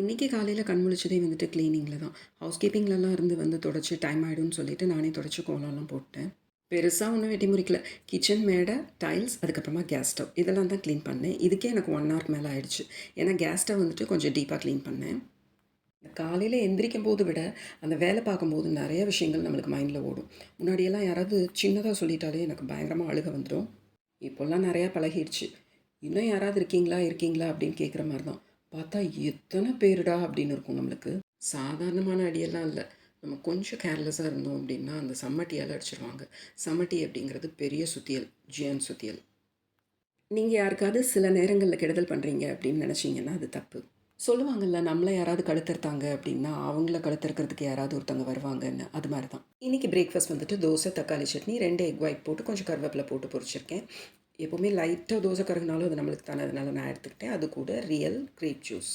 இன்றைக்கி காலையில் கண் முழிச்சதே வந்துட்டு க்ளீனிங்கில் தான். ஹவுஸ் கீப்பிங்லலாம் இருந்து வந்து தொடச்சி டைம் ஆகிடும்னு சொல்லிட்டு நானே தொடச்சி கோலம்லாம் போட்டேன். பெருசாக ஒன்றும் வெட்டி முறிக்கல. கிச்சன் மேடை டைல்ஸ் அதுக்கப்புறமா கேஸ் ஸ்டவ் இதெல்லாம் தான் க்ளீன் பண்ணேன். இதுக்கே எனக்கு ஒன் ஹவர் மேலே ஆயிடுச்சு. ஏன்னா கேஸ் ஸ்டவ் வந்துட்டு கொஞ்சம் டீப்பாக க்ளீன் பண்ணேன். காலையில் எந்திரிக்கும் போது விட அந்த வேலை பார்க்கும்போது நிறைய விஷயங்கள் நம்மளுக்கு மைண்டில் ஓடும். முன்னாடியெல்லாம் யாராவது சின்னதாக சொல்லிட்டாலே எனக்கு பயங்கரமாக அழுக வந்துடும். இப்போல்லாம் நிறையா பழகிடுச்சு. இன்னும் யாராவது இருக்கீங்களா இருக்கீங்களா அப்படின்னு கேட்குற மாதிரி தான் பார்த்தா எத்தனை பேருடா அப்படின்னு இருக்கும் நம்மளுக்கு. சாதாரணமான அடியெல்லாம் இல்லை. நம்ம கொஞ்சம் கேர்லெஸ்ஸாக இருந்தோம் அப்படின்னா அந்த சம்மட்டியால் அடிச்சிருவாங்க. சம்மட்டி அப்படிங்கிறது பெரிய சுத்தியல் ஜியன் சுத்தியல். நீங்கள் யாருக்காவது சில நேரங்களில் கெடுதல் பண்ணுறீங்க அப்படின்னு நினச்சிங்கன்னா அது தப்பு. சொல்லுவாங்கல்ல நம்மளை யாராவது கழுத்திருத்தாங்க அப்படின்னா அவங்கள கழுத்திருக்கிறதுக்கு யாராவது ஒருத்தவங்க வருவாங்கன்னு அது மாதிரி தான் இன்றைக்கி பிரேக்ஃபாஸ்ட் வந்துட்டு தோசை தக்காளி சட்னி ரெண்டு எக் ஒயிட் போட்டு கொஞ்சம் கருவேப்பிலை போட்டு பொரிச்சிருக்கேன். எப்போவுமே லைட்டாக தோசை கறகுனாலும் அது நம்மளுக்கு தானே. அதனால் நான் எடுத்துக்கிட்டேன். அது கூட ரியல் கிரேப் ஜூஸ்